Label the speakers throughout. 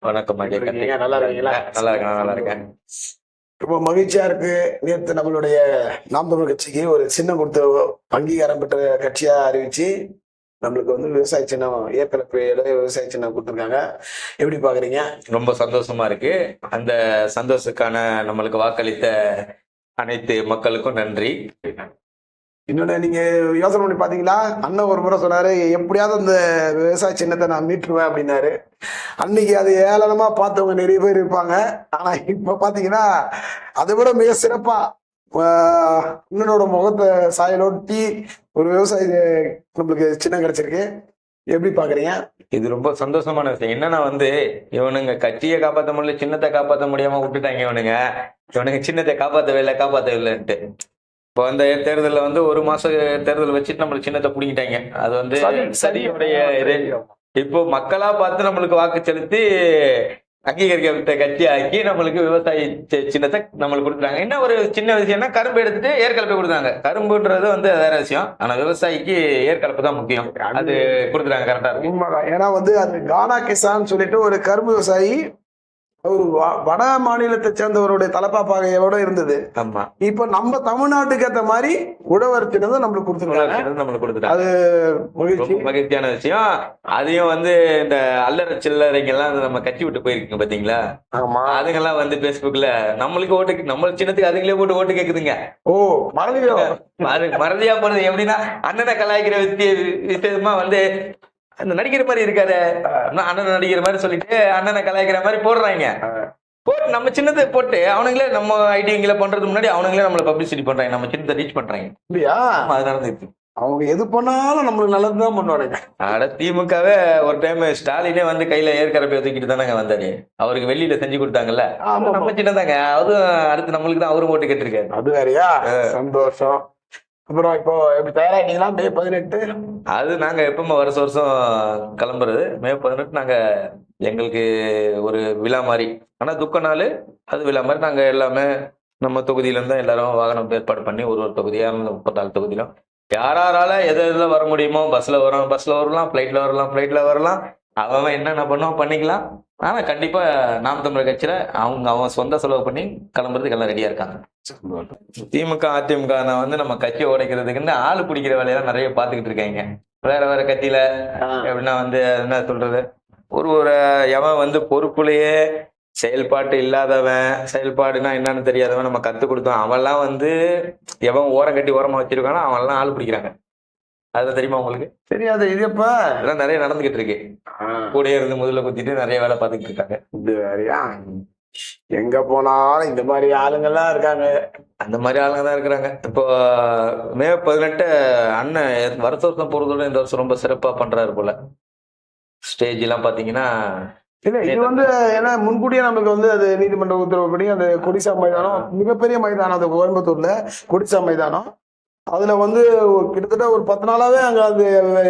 Speaker 1: வணக்கம்? நல்லா இருக்கீங்களா?
Speaker 2: நல்லா இருக்கேன் நல்லா இருக்கேன்.
Speaker 1: ரொம்ப மகிழ்ச்சியா இருக்கு. நேற்று நம்மளுடைய நாம் தமிழ் கட்சிக்கு ஒரு சின்னம் கொடுத்து அங்கீகாரம் பெற்ற கட்சியா அறிவிச்சு நம்மளுக்கு வந்து விவசாய சின்னம் ஏற்கனவே விவசாய சின்னம் கொடுத்துருக்காங்க. எப்படி பாக்குறீங்க?
Speaker 2: ரொம்ப சந்தோஷமா இருக்கு. அந்த சந்தோஷத்துக்கான நம்மளுக்கு வாக்களித்த அனைத்து மக்களுக்கும் நன்றி.
Speaker 1: இன்னொன்னு நீங்க யோசனை பண்ணி பாத்தீங்களா? அண்ணன் ஒரு முறை சொன்னாரு எப்படியாவது அந்த விவசாய சின்னத்தை நான் மீட்டுருவேன் அப்படின்னாரு. அன்னைக்கு அது ஏளனமா பார்த்தவங்க நிறைய பேர் இருப்பாங்க. ஆனா இப்ப பாத்தீங்கன்னா அதை விட மிக சிறப்பா ஆஹ், அண்ணனோட முகத்தை சாயலோட்டி ஒரு விவசாய நம்மளுக்கு சின்னம் கிடைச்சிருக்கு. எப்படி பாக்குறீங்க?
Speaker 2: இது ரொம்ப சந்தோஷமான விஷயம். என்னன்னா வந்து இவனுங்க கட்சியை காப்பாற்ற முடியல சின்னத்தை காப்பாற்ற முடியாம விட்டுட்டாங்க இவனுங்க. இவனுங்க சின்னத்தை காப்பாற்றவே இல்லை காப்பாற்றவே இல்லைன்ட்டு. இப்போ அந்த தேர்தலில் வந்து ஒரு மாசம் தேர்தல் வச்சுட்டு நம்மளுக்கு சின்னத்தை பிடிங்கிட்டாங்க. அது வந்து சதியுடைய இது. இப்போ மக்களா பார்த்து நம்மளுக்கு வாக்கு செலுத்தி அங்கீகரிக்கப்பட்ட கட்சி ஆக்கி நம்மளுக்கு விவசாய சின்னத்தை நம்மளுக்கு கொடுக்குறாங்க. என்ன ஒரு சின்ன விஷயம்னா கரும்பு எடுத்துட்டு ஏற்கலப்பை கொடுத்தாங்க கரும்புன்றது வந்து வேற விஷயம். ஆனா விவசாயிக்கு ஏற்கலப்பு தான் முக்கியம். அது கொடுக்குறாங்க கரெக்டா
Speaker 1: உண்மைதான். ஏன்னா வந்து அது கானா கிசான் சொல்லிட்டு ஒரு கரும்பு விவசாயி ஒரு வட மாநிலத்தை சேர்ந்தவருடைய தலப்பாப்பாகையோட இருந்தது.
Speaker 2: ஆமா.
Speaker 1: இப்ப நம்ம தமிழ்நாட்டுக்கு ஏத்த மாதிரி உழவர் சின்னதை நம்மளுக்கு கொடுத்துருக்காங்க
Speaker 2: நம்மளுக்கு கொடுத்துட்டாங்க.
Speaker 1: அது மகிழ்ச்சி.
Speaker 2: மகிழ்ச்சியான விஷயம். அதையும் வந்து இந்த அல்லற சில்லறைங்கெல்லாம் நம்ம கட்சி விட்டு போயிருக்குங்க பாத்தீங்களா?
Speaker 1: ஆமா.
Speaker 2: அதுங்கெல்லாம் வந்து Facebookல நம்மளுக்கு ஓட்டு நம்ம சின்னத்துக்கு அதுங்களே போட்டு ஓட்டு கேக்குதுங்க.
Speaker 1: ஓ மறந்துவியோ
Speaker 2: அது மறதியா போனது எப்படின்னா அண்ணனை கலாய்க்கிற விஷயமா வந்து அந்த நடிக்கிற மாதிரி இருக்காரு அண்ணன் நடிக்கிற மாதிரி சொல்லிட்டு அண்ணனை கலாய்க்கிற மாதிரி போடுறாங்க. போட்டு நம்ம சின்னத்தை போட்டு அவனுங்களே நம்ம ஐடிங்களை பண்றதுக்கு முன்னாடி அவனுங்களே நம்மள பப்ளிசிட்டி பண்றாங்க. நம்ம சின்னத்தை ரீச் பண்றாங்க. ஆமா, அது நடந்துருக்கு
Speaker 1: அவங்க எது பண்ணாலும் நம்மளுக்கு நல்லதுதான் பண்ணுவானுங்க
Speaker 2: அட திமுகவே ஒரு டைம் ஸ்டாலினே வந்து கையில ஏற்கரப்பை தூக்கிட்டு தானங்க வந்தாரு. அவருக்கு வெள்ளியில செஞ்சு கொடுத்தாங்கல்ல. நம்ம சின்னதாங்க. அதுவும் அடுத்து நம்மளுக்கு தான் அவரும் ஓட்டு கேட்டிருக்காரு.
Speaker 1: அது வேறயா? சந்தோஷம். அப்புறம் இப்போ எப்படி தயாராகிட்டீங்களா மே பதினெட்டு.
Speaker 2: அது நாங்க எப்பவுமே வருஷம் வருஷம் கிளம்புறது. மே பதினெட்டு நாங்க எங்களுக்கு ஒரு விழா மாதிரி. ஆனா துக்க நாள் அது விழா மாதிரி நாங்க எல்லாமே நம்ம தொகுதியில இருந்து எல்லாரும் வாகனம் ஏற்பாடு பண்ணி ஒரு ஒரு தொகுதியா முப்பத்தாலு தொகுதியிலும் யாரால எது எதில் வர முடியுமோ பஸ்ல வரும். பஸ்ல வரலாம் ஃபிளைட்ல வரலாம் ஃபிளைட்ல வரலாம். அவன் என்னென்ன பண்ணுவோம் பண்ணிக்கலாம். ஆனா கண்டிப்பா நாம் தமிழர் கட்சியில அவங்க அவன் சொந்த செலவு பண்ணி கிளம்புறதுக்கு எல்லாம் ரெடியா இருக்காங்க. திமுக அதிமுக நான் வந்து நம்ம கட்சியை உடைக்கிறதுக்குன்னு ஆளு பிடிக்கிற வேலையெல்லாம் நிறைய பார்த்துக்கிட்டு இருக்காங்க. வேற வேற கட்சியில எப்படின்னா வந்து என்ன சொல்றது? ஒரு ஒரு எவன் வந்து பொறுப்புலயே செயல்பாட்டு இல்லாதவன் செயல்பாடுனா என்னன்னு தெரியாதவன் நம்ம கத்து கொடுத்தோம். அவன்லாம் வந்து எவன் ஓரம் கட்டி ஓரமா வச்சிருக்கானோ அவன்லாம் ஆள் பிடிக்கிறாங்க. அது தெரியுமா உங்களுக்கு?
Speaker 1: தெரியாது இது எப்ப?
Speaker 2: அதெல்லாம் நிறைய நடந்துகிட்டு இருக்கு. கூடயே இருந்து முதல்ல குத்திட்டு நிறைய வேலை பார்த்துக்கிட்டு இருக்காங்க.
Speaker 1: இது வேறயா? எங்க போனாலும் இந்த மாதிரி ஆளுங்கெல்லாம் இருக்காங்க.
Speaker 2: அந்த மாதிரி ஆளுங்க தான் இருக்கிறாங்க. இப்போ மே பதினெட்டு அண்ணன் வருஷ வருஷம் போறதோட இந்த வருஷம் ரொம்ப சிறப்பா பண்றாரு போல. ஸ்டேஜ் எல்லாம் பாத்தீங்கன்னா
Speaker 1: இல்ல இது வந்து ஏன்னா முன்கூட்டியே நமக்கு வந்து அது நீதிமன்ற உத்தரவுப்படி அந்த கொடிசா மைதானம் மிகப்பெரிய மைதானம் அது கோயம்புத்தூர்ல கொடிசா மைதானம். அதுல வந்து கிட்டத்தட்ட ஒரு பத்து நாளாவே அங்க அந்த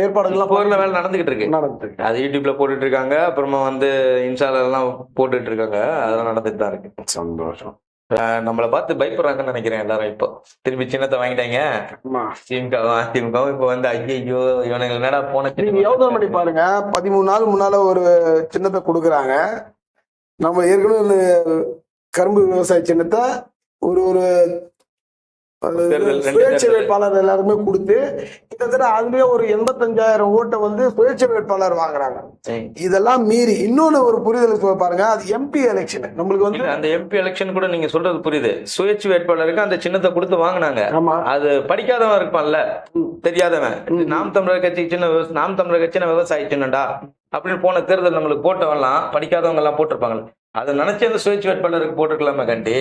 Speaker 1: ஏற்பாடுகள்லாம்
Speaker 2: போர்ல வேலை நடந்துகிட்டு இருக்கு.
Speaker 1: நடந்துட்டு
Speaker 2: அது யூடியூப்ல போட்டுட்டு இருக்காங்க. அப்புறமா வந்து இன்ஸ்டால எல்லாம் போட்டுட்டு இருக்காங்க. அதெல்லாம் நடந்துட்டு தான் இருக்கு.
Speaker 1: சந்தோஷம்.
Speaker 2: நம்மளை பார்த்து பயப்படுறாங்கன்னு நினைக்கிறேன் எல்லாரும் இப்போ. திரும்பி சின்னத்தை வாங்கிட்டாங்க.
Speaker 1: ஆமா.
Speaker 2: திமுக திமுக இப்போ வந்து ஐயோ இவனுங்க என்னடா போன
Speaker 1: நீங்க யோசனை பண்ணி பாருங்க. பதிமூணு நாள் முன்னால ஒரு சின்னத்தை கொடுக்குறாங்க. நம்ம ஏற்கனவே கரும்பு விவசாய சின்னத்தை ஒரு ஒரு சுயேட்சை. வேட்பாளர் எல்லாருமே கொடுத்து கிட்டத்தட்ட அதுலயே ஒரு எண்பத்தஞ்சாயிரம் ஓட்டை வந்து சுயேட்சை வேட்பாளர் வாங்குறாங்க. இதெல்லாம் மீறி இன்னொன்னு ஒரு புரிதல் சொல்ல பாருங்க. அது எம்பி எலெக்ஷன் நம்மளுக்கு வந்து
Speaker 2: அந்த எம்பி எலெக்ஷன் கூட நீங்க சொல்றது புரியுது. சுயேட்சை வேட்பாளருக்கு அந்த சின்னத்தை கொடுத்து வாங்குனாங்க. அது படிக்காதவன் இருப்பான்ல. தெரியாதவன். நாம் தமிழர் கட்சி சின்ன நாம் தமிழர் கட்சி விவசாயி சின்னடா அப்படின்னு போன தேர்தல் நம்மளுக்கு போட்டவன்லாம் படிக்காதவங்க எல்லாம் போட்டிருப்பாங்க அதை நினைச்சு அந்த சுயேட்சை வேட்பாளருக்கு போட்டிருக்கலாமே கண்டி.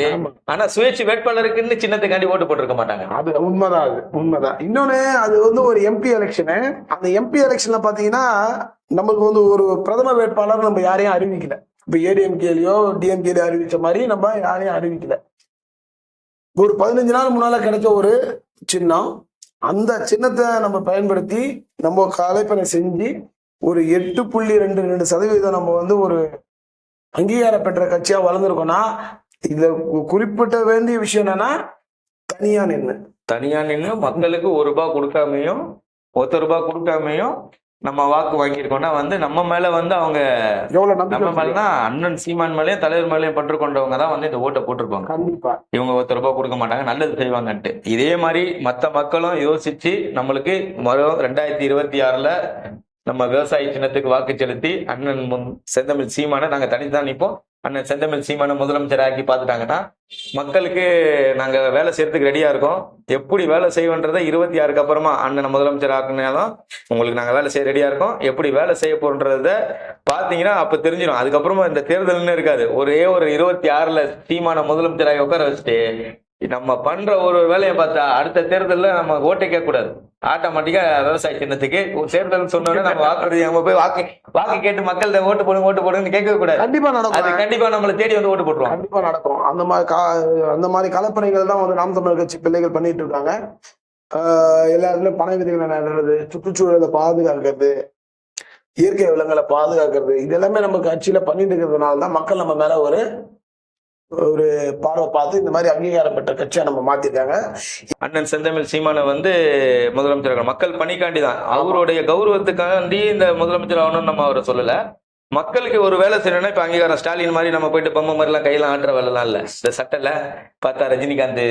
Speaker 2: ஆனா சுயேட்சை வேட்பாளருக்குன்னு சின்னத்துக்காண்டி ஓட்டு போட்டிருக்க மாட்டாங்க
Speaker 1: அது உண்மைதான் அது உண்மைதான். இன்னொன்னு அது வந்து ஒரு எம்பி எலெக்ஷனு அந்த எம்பி எலெக்ஷன்ல பாத்தீங்கன்னா நமக்கு வந்து ஒரு பிரதம வேட்பாளர் நம்ம யாரையும் அறிவிக்கல. இப்ப ஏடிஎம்கேலயோ டிஎம்கேலயோ அறிவிச்ச மாதிரி நம்ம யாரையும் அறிவிக்கல. ஒரு பதினஞ்சு நாள் முன்னால கிடைச்ச ஒரு சின்னம் அந்த சின்னத்தை நம்ம பயன்படுத்தி நம்ம கலைப்பணி செஞ்சு ஒரு எட்டு புள்ளி ரெண்டு ரெண்டு சதவீதம் நம்ம வந்து ஒரு அங்கீகாரம் பெற்ற கட்சியா வளர்ந்துருக்கோம்னா இதுல குறிப்பிட்ட வேண்டிய விஷயம் என்னன்னா தனியா நின்று
Speaker 2: தனியா நின்று மக்களுக்கு ஒரு ரூபாய் கொடுக்காமையும் ஒத்த ரூபாய் கொடுக்காமையும் நம்ம வாக்கு வாங்கியிருக்கோம்னா வந்து நம்ம மேல வந்து அவங்க
Speaker 1: எவ்வளவு
Speaker 2: நம்ம மேலனா அண்ணன் சீமான் மேலயும் தலைவர் மேலயும் பற்று கொண்டவங்க தான் வந்து இந்த ஓட்டை போட்டிருப்பாங்க.
Speaker 1: கண்டிப்பா.
Speaker 2: இவங்க ஒருத்தர் ரூபாய் கொடுக்க மாட்டாங்க நல்லது செய்வாங்கன்ட்டு. இதே மாதிரி மத்த மக்களும் யோசிச்சு நம்மளுக்கு மறும் ரெண்டாயிரத்தி இருபத்தி ஆறுல நம்ம விவசாய சின்னத்துக்கு வாக்கு செலுத்தி அண்ணன் முன் செந்தமிழ் சீமானை நாங்க தனித்தான் நிற்போம் அண்ணன் செந்தமிழ் சீமானை முதலமைச்சர் ஆக்கி பார்த்துட்டாங்கன்னா மக்களுக்கு நாங்க வேலை செய்யறதுக்கு ரெடியா இருக்கோம். எப்படி வேலை செய்வோன்றதை இருபத்தி ஆறுக்கு அப்புறமா அண்ணனை முதலமைச்சர் ஆக்குனாலும் உங்களுக்கு நாங்க வேலை செய்ய ரெடியா இருக்கோம். எப்படி வேலை செய்ய போறோன்றத பாத்தீங்கன்னா அப்ப தெரிஞ்சிடும். அதுக்கப்புறமா இந்த தேர்தல்னு இருக்காது. ஒரே ஒரு இருபத்தி ஆறுல சீமான முதலமைச்சராக உட்கார வச்சுட்டு நம்ம பண்ற ஒரு வேலையை பார்த்தா அடுத்த தேர்தல்ல நம்ம ஓட்டே கேட்க கூடாது ஆட்டோமேட்டிக்கா விவசாய சின்னத்துக்கு ஒரு தேர்தல் சொன்னோன்னே நம்ம நம்ம போய் வாக்கு வாக்கு கேட்டு மக்கள்கிட்ட ஓட்டு போடுங்க ஓட்டு போடுங்கன்னு கேட்கவே கூடாது
Speaker 1: கண்டிப்பா
Speaker 2: அது
Speaker 1: நடக்கும்
Speaker 2: கண்டிப்பா நம்மளை தேடி வந்து ஓட்டு போட்டுருவாங்க.
Speaker 1: கண்டிப்பா நடக்கும். அந்த மாதிரி அந்த மாதிரி கலப்பணிகள் தான் வந்து நாம் தமிழர் கட்சி பிள்ளைகள் பண்ணிட்டு இருக்காங்க. எல்லா இடத்துலயும் பனை விதைகளை நடுறது சுற்றுச்சூழலை பாதுகாக்கிறது இயற்கை வளங்களை பாதுகாக்கிறது இது எல்லாமே நம்ம கட்சியில பண்ணிட்டு இருக்கிறதுனால தான் மக்கள் நம்ம மேல ஒரு ஒரு பார்வை பார்த்து இந்த மாதிரி அங்கீகாரம் பெற்ற கட்சியா நம்ம மாத்திருக்காங்க.
Speaker 2: அண்ணன் செந்தமிழ் சீமானை வந்து முதலமைச்சர் மக்கள் பணிக்காண்டி தான் அவருடைய கௌரவத்துக்காண்டி இந்த முதலமைச்சர் ஆகணும்னு நம்ம அவரை சொல்லல. மக்களுக்கு ஒரு வேலை செய்யணும்னா இப்ப அங்கீகாரம் ஸ்டாலின் மாதிரி நம்ம போயிட்டு பொம்மை மாதிரிலாம் கையெல்லாம் ஆட்டுற வேலைலாம் இல்ல. இந்த சட்டைல பார்த்தா ரஜினிகாந்த்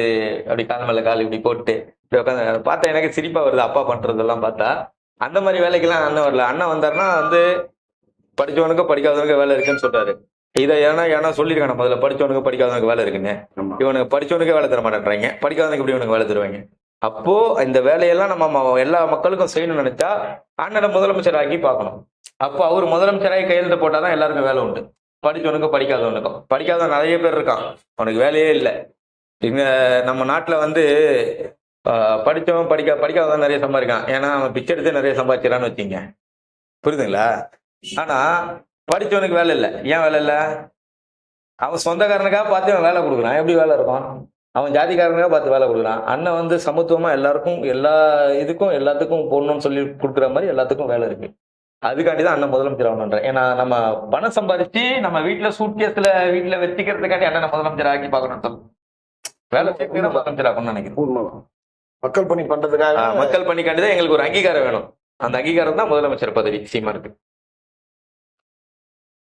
Speaker 2: அப்படி கால் மேல கால் இப்படி போட்டு இப்படி உட்காந்து பார்த்தா எனக்கு சிரிப்பா வருது. அப்பா பண்றதெல்லாம் பார்த்தா. அந்த மாதிரி வேலைக்கெல்லாம் அண்ணன் வரல. அண்ணன் வந்தாருன்னா வந்து படிச்சவனுக்கு படிக்காதவனுக்கு வேலை இருக்குன்னு சொல்றாரு. இதை ஏன்னா ஏன்னா சொல்லியிருக்காங்க முதல்ல படிச்சவனுக்கு படிக்காதவனுக்கு வேலை இருக்குன்னு. இவனுக்கு படிச்சவனுக்கே வேலை தர மாட்டேன்றாங்க. படிக்காதவனுக்கு எப்படி இவனுக்கு வேலை தருவாங்க? அப்போ இந்த வேலையெல்லாம் நம்ம எல்லா மக்களுக்கும் செய்யணும்னு நினைச்சா அண்ணனை முதலமைச்சர் ஆக்கி பார்க்கணும். அப்போ அவர் முதலமைச்சராகி கையெழுத்து போட்டாதான் எல்லாருக்கும் வேலை உண்டு. படிச்சவனுக்கும் படிக்காதவனுக்கும். படிக்காதவன் நிறைய பேர் இருக்கான். அவனுக்கு வேலையே இல்லை. இங்க நம்ம நாட்டில் வந்து ஆஹ், படிச்சவன் படிக்க படிக்காதவன் நிறைய சம்பாதிக்கான் ஏன்னா அவன் பிச்சை எடுத்து நிறைய சம்பாதிச்சிடறான்னு வச்சுங்க புரியுதுங்களா? ஆனா படிச்சவனுக்கு வேலை இல்லை. ஏன் வேலை இல்லை? அவன் சொந்தக்காரனுக்காக பார்த்து அவன் வேலை கொடுக்குறான். எப்படி வேலை இருக்கும்? அவன் ஜாதிக்காரனுக்காக பார்த்து வேலை கொடுக்குறான். அண்ணன் வந்து சமத்துவமா எல்லாருக்கும் எல்லா இதுக்கும் எல்லாத்துக்கும் போடணும்னு சொல்லி கொடுக்குற மாதிரி எல்லாத்துக்கும் வேலை இருக்கு. அதுக்காண்டி தான் அண்ணன் முதலமைச்சர் ஆகணுன்றேன் ஏன்னா நம்ம பணம் சம்பாதிச்சு நம்ம வீட்டுல சூட்கேஸ்ல வீட்டுல வச்சுக்கிறதுக்காண்டி அண்ணனை முதலமைச்சர் ஆக்கி பார்க்கணும்னு சொல்லு. வேலை சேர்த்து முதலமைச்சர் ஆகணும்னு நினைக்கிறேன்.
Speaker 1: மக்கள் பணி பண்றதுக்காக
Speaker 2: ஆஹ் மக்கள் பணிக்காண்டி தான் எங்களுக்கு ஒரு அங்கீகாரம் வேணும். அந்த அங்கீகாரம் தான் முதலமைச்சர் பதவி சீமானுக்கு.